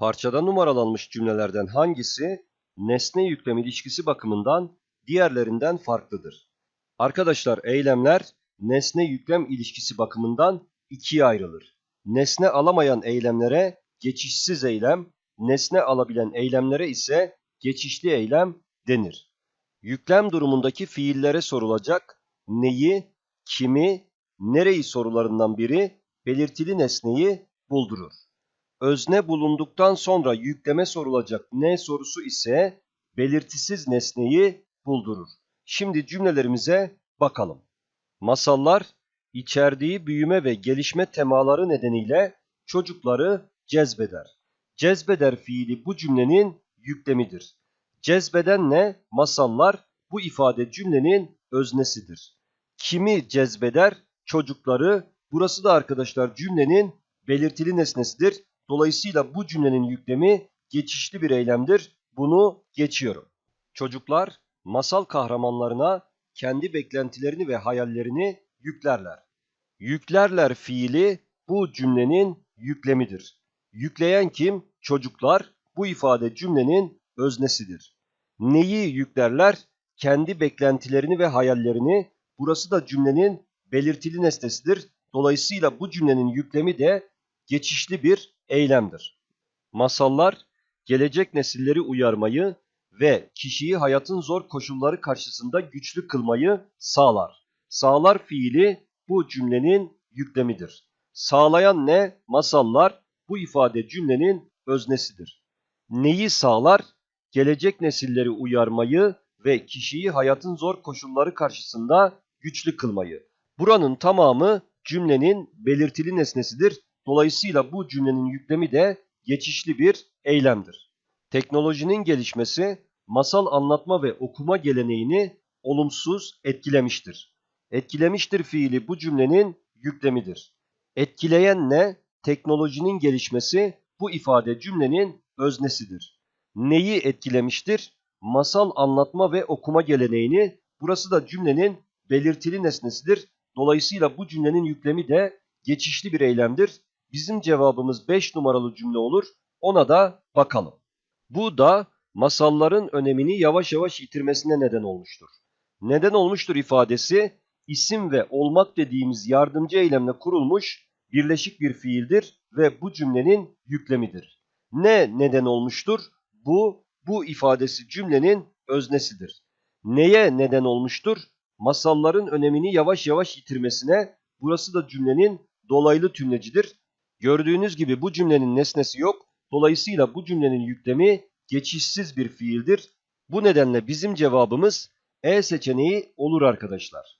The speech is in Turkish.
Parçada numaralanmış cümlelerden hangisi nesne yüklem ilişkisi bakımından diğerlerinden farklıdır? Arkadaşlar eylemler nesne yüklem ilişkisi bakımından ikiye ayrılır. Nesne alamayan eylemlere geçişsiz eylem, nesne alabilen eylemlere ise geçişli eylem denir. Yüklem durumundaki fiillere sorulacak neyi, kimi, nereyi sorularından biri belirtili nesneyi buldurur. Özne bulunduktan sonra yükleme sorulacak ne sorusu ise belirtisiz nesneyi buldurur. Şimdi cümlelerimize bakalım. Masallar içerdiği büyüme ve gelişme temaları nedeniyle çocukları cezbeder. Cezbeder fiili bu cümlenin yüklemidir. Cezbeden ne? Masallar bu ifade cümlenin öznesidir. Kimi cezbeder? Çocukları. Burası da arkadaşlar cümlenin belirtili nesnesidir. Dolayısıyla bu cümlenin yüklemi geçişli bir eylemdir. Bunu geçiyorum. Çocuklar masal kahramanlarına kendi beklentilerini ve hayallerini yüklerler. Yüklerler fiili bu cümlenin yüklemidir. Yükleyen kim? Çocuklar. Bu ifade cümlenin öznesidir. Neyi yüklerler? Kendi beklentilerini ve hayallerini. Burası da cümlenin belirtili nesnesidir. Dolayısıyla bu cümlenin yüklemi de geçişli bir eylemdir. Masallar gelecek nesilleri uyarmayı ve kişiyi hayatın zor koşulları karşısında güçlü kılmayı sağlar. Sağlar fiili bu cümlenin yüklemidir. Sağlayan ne? Masallar bu ifade cümlenin öznesidir. Neyi sağlar? Gelecek nesilleri uyarmayı ve kişiyi hayatın zor koşulları karşısında güçlü kılmayı. Buranın tamamı cümlenin belirtili nesnesidir. Dolayısıyla bu cümlenin yüklemi de geçişli bir eylemdir. Teknolojinin gelişmesi masal anlatma ve okuma geleneğini olumsuz etkilemiştir. Etkilemiştir fiili bu cümlenin yüklemidir. Etkileyen ne? Teknolojinin gelişmesi bu ifade cümlenin öznesidir. Neyi etkilemiştir? Masal anlatma ve okuma geleneğini. Burası da cümlenin belirtili nesnesidir. Dolayısıyla bu cümlenin yüklemi de geçişli bir eylemdir. Bizim cevabımız 5 numaralı cümle olur. Ona da bakalım. Bu da masalların önemini yavaş yavaş yitirmesine neden olmuştur. Neden olmuştur ifadesi isim ve olmak dediğimiz yardımcı eylemle kurulmuş birleşik bir fiildir ve bu cümlenin yüklemidir. Ne neden olmuştur? Bu, bu ifadesi cümlenin öznesidir. Neye neden olmuştur? Masalların önemini yavaş yavaş yitirmesine, burası da cümlenin dolaylı tümlecidir. Gördüğünüz gibi bu cümlenin nesnesi yok. Dolayısıyla bu cümlenin yüklemi geçişsiz bir fiildir. Bu nedenle bizim cevabımız E seçeneği olur arkadaşlar.